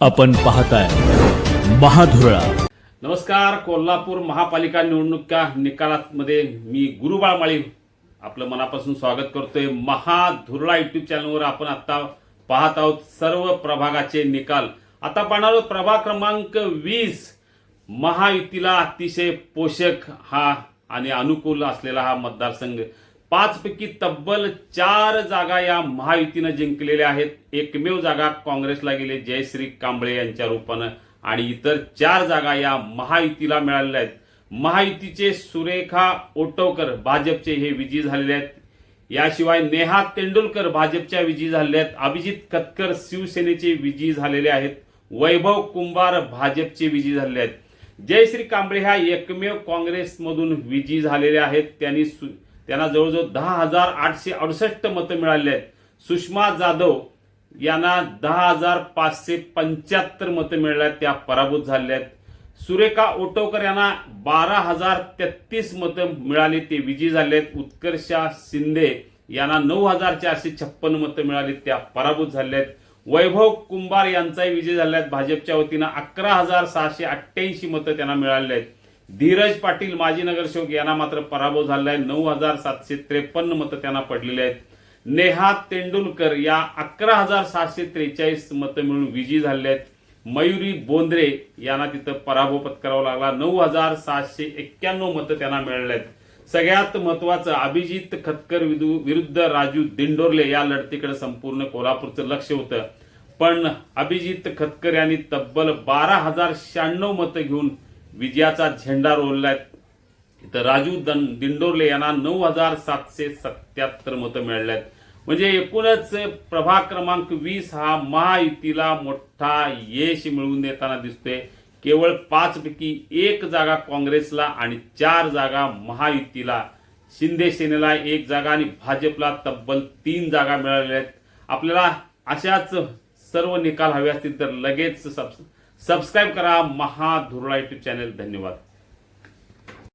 आपण पाहताय महाधुरळा. नमस्कार कोल्हापूर महापालिका निवडणुका निकालामध्ये मी गुरुबाळ माळी आपलं मनापासून स्वागत करतोय. महाधुरळा युट्यूब चॅनलवर आपण आता पाहत आहोत सर्व प्रभागाचे निकाल. आता पाहणार आहोत प्रभाग क्रमांक वीस. महायुतीला अतिशय पोषक हा आणि अनुकूल असलेला हा मतदारसंघ. पाचपैकी तब्बल चार जागा या महायुतीनं जिंकलेल्या आहेत. एकमेव जागा काँग्रेसला गेले जयश्री कांबळे यांच्या रूपानं. आणि इतर चार जागा या महायुतीला मिळालेल्या आहेत. महायुतीचे सुरेखा ओटवकर भाजपचे हे विजयी झालेले आहेत. याशिवाय नेहा तेंडुलकर भाजपच्या विजयी झालेल्या आहेत. अभिजित कतकर शिवसेनेचे विजयी झालेले आहेत. वैभव कुंभार भाजपचे विजयी झालेले आहेत. जयश्री कांबळे ह्या एकमेव काँग्रेसमधून विजयी झालेल्या आहेत. त्यांनी सु- त्यांना जवळजवळ दहा हजार आठशे अडुसष्ट मतं मिळाली आहेत. सुषमा जाधव यांना दहा हजार पाचशे पंच्याहत्तर मतं मिळाली आहेत. त्या पराभूत झाल्या आहेत. सुरेखा ओटोकर यांना बारा हजार तेहतीस मतं मिळाली. ते विजयी झाले आहेत. उत्कर्षा शिंदे यांना नऊ हजार चारशे छप्पन मतं मिळाली. त्या पराभूत झाल्या आहेत. वैभव कुंभार यांचाही विजय झाले आहेत भाजपच्या वतीनं अकरा हजार सहाशे अठ्ठ्याऐंशी मतं त्यांना मिळाले आहेत. धीरज पाटील माजी नगरसेवक यांना मात्र पराभव झालेला आहे नऊ हजार सातशे त्रेपन्न मतं त्यांना पडलेली आहेत. नेहा तेंडुलकर या अकरा हजार सातशे त्रेचाळीस मतं मिळून विजयी झाले आहेत. मयुरी बोंद्रे यांना तिथं पराभव पत्करावा लागला. नऊ हजार सातशे एक्क्याण्णव मतं त्यांना मिळाले आहेत. सगळ्यात महत्वाचं अभिजित खतकर विदु- विरुद्ध राजू दिंडोरले या लढतीकडे संपूर्ण कोल्हापूरचं लक्ष होतं. पण अभिजित खतकर यांनी तब्बल बारा हजार शहाण्णव मतं घेऊन विजयाचा झेंडा रोवलाय. इथं राजू दन दिंडोरले यांना नऊ हजार सातशे सत्याहत्तर मतं मिळाले आहेत म्हणजे एकूणच प्रभाग क्रमांक वीस हा महायुतीला मोठा यश मिळवून देताना दिसतोय. केवळ पाचपैकी एक जागा काँग्रेसला आणि चार जागा महायुतीला. शिंदे सेनेला एक जागा आणि भाजपला तब्बल तीन जागा मिळालेल्या आहेत. आपल्याला अशाच सर्व निकाल हवे असतील तर लगेच सबस्क्राईब करा महाधुरळा युट्यूब चॅनल धन्यवाद.